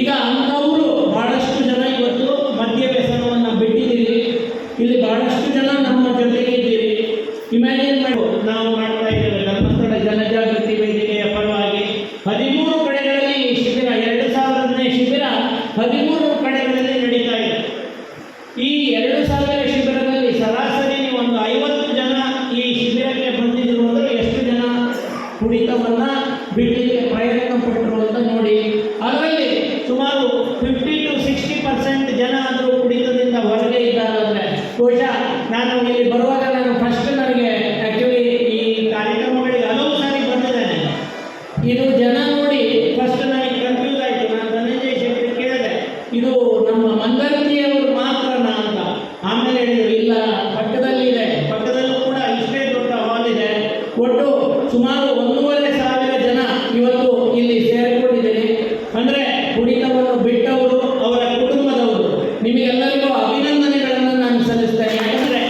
ಈಗ ಅಂಥವರು ಬಹಳಷ್ಟು ಜನ ಇವತ್ತು ಮದ್ಯ ವ್ಯಸನವನ್ನು ಬಿಟ್ಟಿದ್ದೀರಿ ಇಲ್ಲಿ ಬಹಳಷ್ಟು ಜನ ನಮ್ಮ ಜೊತೆಗೆ ಇದ್ದೀರಿ ಇಮ್ಯಾಜಿನ್ ಮಾಡಿ ನಾವು ಮಾಡ್ತಾ ಇದ್ದೇವೆ. ಧರ್ಮಸ್ಥಳ ಜನಜಾಗೃತಿ ವೇದಿಕೆಯ ಪರವಾಗಿ ಹದಿಮೂರು ಕಡೆಗಳಲ್ಲಿ ಈ ಶಿಬಿರ, ಎರಡು ಸಾವಿರದನೇ ಶಿಬಿರ ಹದಿಮೂರು ಕಡೆಗಳಲ್ಲಿ ನಡೀತಾ ಇದೆ. ಈ ಎರಡು ಸಾವಿರ ಶಿಬಿರದಲ್ಲಿ ಸರಾಸರಿ ಒಂದು ಐವತ್ತು ಜನ ಈ ಶಿಬಿರಕ್ಕೆ ಬಂದಿದ್ದರು ಅಂದರೆ ಎಷ್ಟು ಜನ ಕುಡಿತವನ್ನು ಬಿಡಲಿಕ್ಕೆ ಪ್ರಯತ್ನ ಪಟ್ಟರು ಅಂತ ನೋಡಿ. ಅದರಲ್ಲಿ ಸುಮಾರು ಫಿಫ್ಟಿ ಟು ಸಿಕ್ಸ್ಟಿ ಪರ್ಸೆಂಟ್ ಜನ ಆದರೂ ಕುಡಿತದಿಂದ ಹೊರಗೆ ಇದ್ದಾರೆ ಅಂದರೆ ಬಹುಶಃ ನಾನು ಇಲ್ಲಿ ಬರುವಾಗ ನಾನು ಫಸ್ಟ್ ಮಂದರ್ತಿಯವರು ಮಾತ್ರನಾ ಅಂತ. ಆಮೇಲೆ ಹೇಳಿದ್ರು, ಇಲ್ಲ ಪಕ್ಕದಲ್ಲಿದೆ ಪಕ್ಕದಲ್ಲೂ ಕೂಡ ಇಷ್ಟೇ ದೊಡ್ಡ ಹಾಲ್ ಇದೆ. ಒಟ್ಟು ಸುಮಾರು ಒಂದೂವರೆ ಸಾವಿರ ಜನ ಇವತ್ತು ಇಲ್ಲಿ ಸೇರಿಕೊಂಡಿದ್ದೀರಿ. ಅಂದರೆ ಕುಡಿತವನ್ನು ಬಿಟ್ಟವರು, ಅವರ ಕುಟುಂಬದವರು. ನಿಮಗೆಲ್ಲರಿಗೂ ಅಭಿನಂದನೆಗಳನ್ನು ನಾನು ಸಲ್ಲಿಸ್ತೇನೆ. ಯಾಕಂದರೆ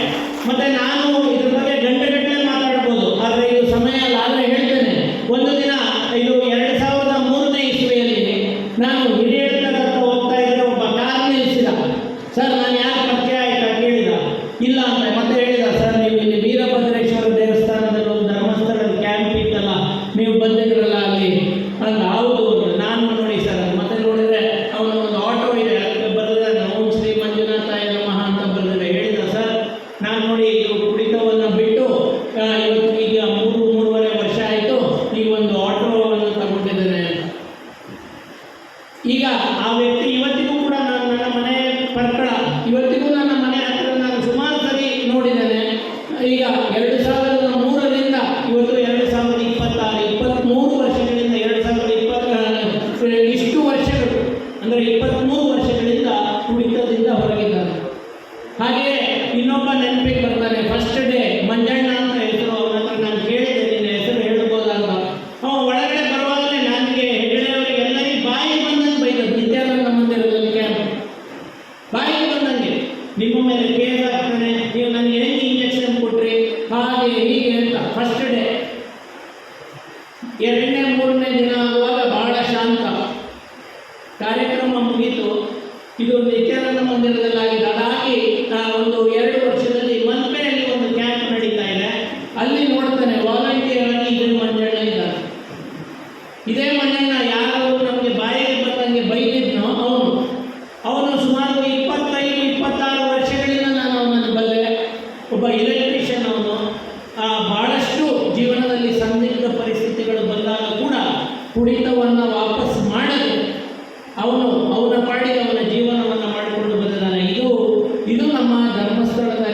ಮತ್ತೆ ನಾನು ಇದ್ರ ಬಗ್ಗೆ ಗಂಟೆಗಟ್ಟಲೆ ಮಾತಾಡ್ಬೋದು. ಆದರೆ ಇದು ಸಮಯ ಆದರೆ ಹೇಳ್ತೇನೆ, ಒಂದು ದಿನ, ಇದು ಎರಡು ಸಾವಿರದ ಮೂರನೇ ಇಸ್ವಿಯಲ್ಲಿ ನಾನು ಹಿರಿಯಡ್ಕರ ಸರ್ ನಾನು ಯಾರು ಪರಿಚಯ ಆಯ್ತಾ ಕೇಳಿದ? ಇಲ್ಲ ಅಂದ್ರೆ ಮತ್ತೆ ಹೇಳಿದ ಹಾಗೆ ಹೀಗೆ ಅಂತ ಫಸ್ಟ್ ಡೇ ಎರಡನೇ ಮೂರನೇ ದಿನ ಆಗುವಾಗ ಬಹಳ ಶಾಂತ. ಕಾರ್ಯಕ್ರಮ ಮುಗೀತು. ಇದು ನಿತ್ಯಾನಂದ ಮಂದಿರದಲ್ಲಾಗಿದೆ. ಅದಾಗಿ ಆ, ಒಂದು ಎರಡು ವರ್ಷದಲ್ಲಿ ಮಲ್ಪೆಯಲ್ಲಿ ಒಂದು ಕ್ಯಾಂಪ್ ನಡೀತಾ ಇದೆ. ಅಲ್ಲಿ ನೋಡ್ತಾನೆ ವಾಲಂಟಿಯರ್ ಆಗಿ ಇದೇ ಮಂಜಣ್ಣ ಇದ್ದಾರೆ. ಇದೇ ಮಂಜಣ್ಣ ಕುಡಿತವನ್ನು ವಾಪಸ್ ಮಾಡಲು ಅವನು ಅವನ ಪಾಡಿಗೆ ಅವನ ಜೀವನವನ್ನು ಮಾಡಿಕೊಂಡು ಬಂದಿದ್ದಾನೆ. ಇದು ಇದು ನಮ್ಮ ಧರ್ಮಸ್ಥಳದ